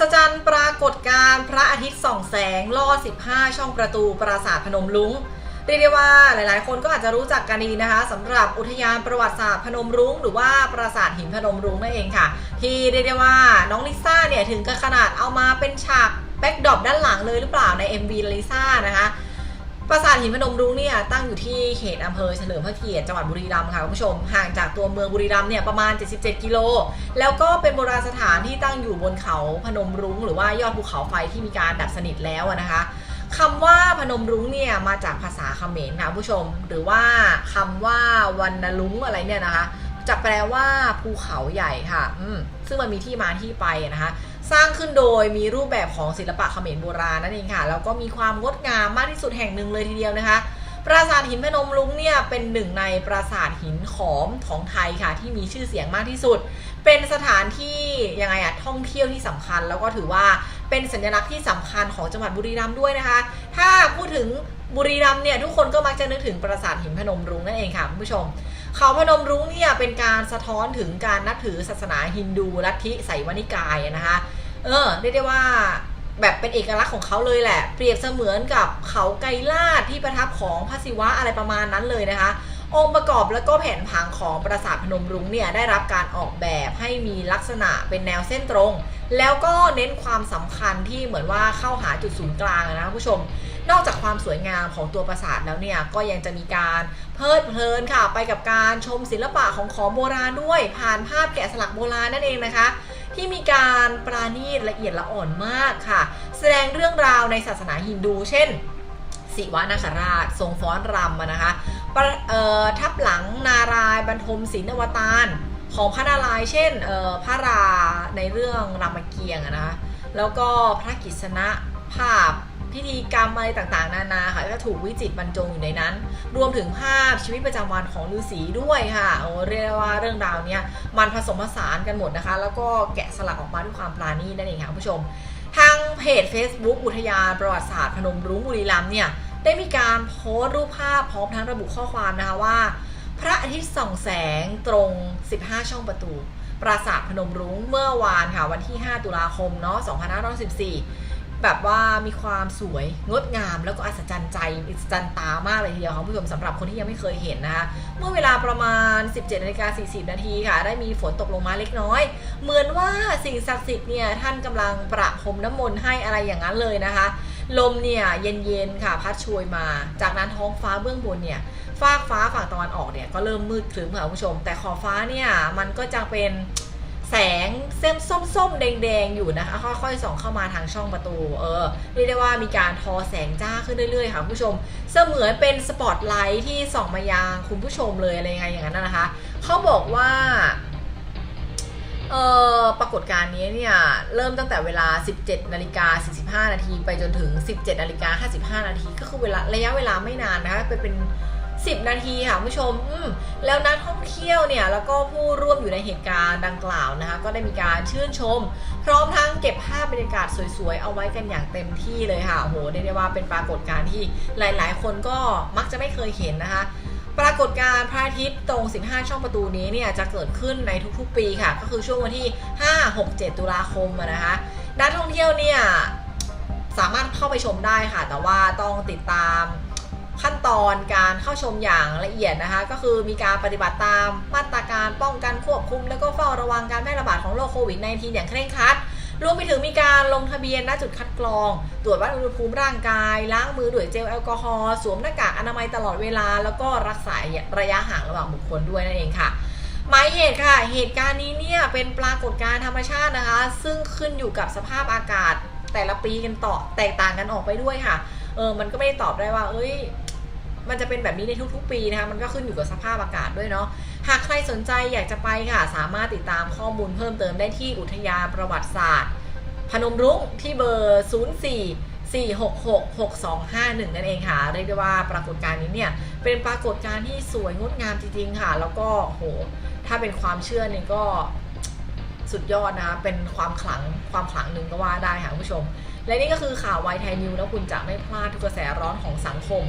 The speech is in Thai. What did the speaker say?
ศจรรย์ปรากฏการ์พระอาทิตย์ส่องแสงล่อ 15 ช่องประตูปราสาทพนมรุ้งเรียกได้ว่าหลายๆ คนก็อาจจะรู้จักกันดีนะคะสำหรับอุทยานประวัติศาสตร์พนมรุ้งหรือว่าปราสาทหินพนมรุ้งนั่นเองค่ะ ที่เรียกได้ว่าน้องลิซ่าเนี่ยถึงกับขนาดเอามาเป็นฉากแบ็กดรอปด้านหลังเลยหรือเปล่าใน MV ลิซ่านะคะ ปราสาทหินพนมรุ้งเนี่ยตั้งอยู่ที่เขตอำเภอเฉลิมพระเกียรติจังหวัดบุรีรัมย์ค่ะคุณผู้ชมห่างจากตัวเมืองบุรีรัมย์เนี่ยประมาณ 77 กิโล แล้วก็เป็นโบราณสถานที่ตั้งอยู่บนเขาพนมรุ้ง หรือว่ายอดภูเขาไฟที่มีการดับสนิทแล้วนะคะคำว่าพนมรุ้งเนี่ยมาจากภาษาเขมรค่ะคุณผู้ชม หรือว่าคำว่าวันนลุงอะไรเนี่ยนะคะจะแปลว่าภูเขาใหญ่ค่ะซึ่งมันมีที่มาที่ไปนะคะ สร้างขึ้นโดยมีรูปแบบของศิลปะเขมรโบราณนั่นเองค่ะแล้วก็มีความงดงามมากที่สุดแห่งหนึ่งเลยทีเดียวนะคะ ปราสาทหินพนมรุ้งเนี่ยเป็นหนึ่งในปราสาทหินขอมของไทยค่ะ ที่มีชื่อเสียงมากที่สุด เป็นสถานที่ยังไงอะท่องเที่ยวที่สำคัญ แล้วก็ถือว่าเป็นสัญลักษณ์ที่สำคัญของจังหวัดบุรีรัมย์ด้วยนะคะ ถ้าพูดถึงบุรีรัมย์เนี่ยทุกคนก็มักจะนึกถึงปราสาทหินพนมรุ้งนั่นเองค่ะคุณผู้ชม เขาพนมรุ้งเนี่ยเป็นการสะท้อนถึงการนับถือศาสนาฮินดูลัทธิไสยวนิกายนะคะ เออเรียกได้ว่าแบบเป็นเอกลักษณ์ของเขาเลยแหละ เปรียบเสมือนกับเขาไกรลาดที่ประทับของพระศิวะอะไรประมาณนั้นเลยนะคะ องค์ประกอบแล้วก็แผนผังของปราสาทพนมรุ้งเนี่ยได้รับการออกแบบให้มีลักษณะเป็นแนวเส้นตรง แล้วก็เน้นความสำคัญที่เหมือนว่าเข้าหาจุดศูนย์กลางนะคุณผู้ชม นอกจากความสวยงามของตัวปราสาทแล้วเนี่ยก็ยังจะมีการเพลิดเพลินค่ะ ไปกับการชมศิลปะของของโบราณด้วย ผ่านภาพแกะสลักโบราณนั่นเองนะคะ ที่มีการปราณีตละเอียดละอ่อนมากค่ะ แสดงเรื่องราวในศาสนาฮินดู เช่นศิวะนาคราช ทรงฟ้อนรำนะคะทับหลังนารายบรรทมศิลป์อวตารของพระนารายเช่นพระราในเรื่องรามเกียรติ์นะคะแล้วก็พระกิษณะภาพ พิธีกรรมอะไรต่างๆ นานาค่ะก็ถูกวิจิตบรรจงอยู่ในนั้น รวมถึงภาพชีวิตประจำวันของฤาษีด้วยค่ะโอ้เรียกว่าเรื่องราวเนี้ยมันผสมผสานกันหมดนะคะ แล้วก็แกะสลักออกมาด้วยความปราณีตนั่นเองค่ะผู้ชม ทางเพจ Facebook อุทยานประวัติศาสตร์พนมรุ้งบุรีรัมย์เนี่ยได้มีการโพสต์รูปภาพพร้อมทั้งระบุข้อความนะคะว่า พระอาทิตย์ส่องแสงตรง 15 ช่องประตู ปราสาทพนมรุ้งเมื่อวานค่ะวันที่ 5 ตุลาคมเนาะ2514 แบบว่ามีความสวยงดงามแล้วก็อัศจรรย์ใจอัศจรรย์ตามากเลยทีเดียวค่ะคุณผู้ชมสำหรับคนที่ยังไม่เคยเห็นนะคะเมื่อเวลาประมาณ 17นาฬิกา40นาทีค่ะ ได้มีฝนตกลงมาเล็กน้อย เหมือนว่าสิ่งศักดิ์สิทธิ์เนี่ยท่านกำลังประพรมน้ำมนต์ให้อะไรอย่างนั้นเลยนะคะ ลมเนี่ยเย็นๆค่ะพัดโชยมา จากนั้นท้องฟ้าเบื้องบนเนี่ยฟากฟ้าฝั่งตะวันออกเนี่ยก็เริ่มมืดครึ้มค่ะคุณผู้ชม แต่ขอบฟ้าเนี่ยมันก็จะเป็น แสงเส้นส้มๆ แดงๆ อยู่นะคะ ค่อยๆส่องเข้ามาทางช่องประตู เออเรียกได้ว่ามีการทอแสงจ้าขึ้นเรื่อยๆ ค่ะคุณผู้ชม เสมือนเป็นสปอตไลท์ที่ส่องมายังคุณผู้ชมเลยอะไรยังไงอย่างนั้นนะคะ เขาบอกว่าเออปรากฏการณ์นี้เนี่ย เริ่มตั้งแต่เวลา 17นาฬิกา45 นาทีไปจนถึง 17นาฬิกา55 นาที ก็คือเวลาระยะเวลาไม่นานนะคะไปเป็น 10 นาทีค่ะผู้ชมมแล้วนักท่องเที่ยวเนี่ยแล้วก็ผู้ร่วมอยู่ในเหตุการณ์ดังกล่าวนะคะก็ได้มีการชื่นชม พร้อมทั้งเก็บภาพบรรยากาศสวยๆ เอาไว้กันอย่างเต็มที่เลยค่ะโอ้โหเรียกได้ว่าเป็นปรากฏการณ์ที่หลายๆ คนก็มักจะไม่เคยเห็นนะคะปรากฏการณ์พระอาทิตย์ตรง 15 ช่องประตูนี้เนี่ยจะเกิดขึ้นในทุกๆ ปีค่ะ ก็คือช่วงวันที่ 5 6 7 ตุลาคมนะคะนักท่องเที่ยวเนี่ยสามารถเข้าไปชมได้ค่ะ แต่ว่าต้องติดตาม ขั้นตอนการเข้าชมอย่างละเอียดนะคะ ก็คือมีการปฏิบัติตามมาตรการป้องกันควบคุม แล้วก็เฝ้าระวังการแพร่ระบาดของโรคโควิด -19 อย่างเคร่งครัดรวมไปถึงมีการลงทะเบียนณจุดคัดกรอง ตรวจวัดอุณหภูมิร่างกาย ล้างมือด้วยเจลแอลกอฮอล์สวมหน้ากากอนามัยตลอดเวลา แล้วก็รักษาระยะห่างระหว่างบุคคลด้วยนั่นเองค่ะหมายเหตุค่ะ เหตุการณ์นี้เนี่ยเป็นปรากฏการณ์ธรรมชาตินะคะ ซึ่งขึ้นอยู่กับสภาพอากาศแต่ละปีกันต่อแตกต่างกันออกไปด้วยค่ะ เออ มันก็ไม่ได้ตอบได้ว่า เอ้ย มันจะเป็นแบบนี้ในทุกๆ ปีนะคะ มันก็ขึ้นอยู่กับสภาพอากาศด้วยเนาะ หากใครสนใจอยากจะไปค่ะ สามารถติดตามข้อมูลเพิ่มเติมได้ที่อุทยานประวัติศาสตร์ พนมรุ้งที่เบอร์ 04 466 6251 นั่นเองค่ะ เรียกได้ว่าปรากฏการณ์นี้เนี่ย เป็นปรากฏการณ์ที่สวยงดงามจริงๆค่ะ แล้วก็โห ถ้าเป็นความเชื่อนี่ก็สุดยอดนะคะเป็นความขลังความขลังหนึ่งก็ว่าได้ค่ะคุณผู้ชม และนี่ก็คือข่าวไวไทยนิวแล้วคุณจะไม่พลาดทุกกระแสร้อนของสังคม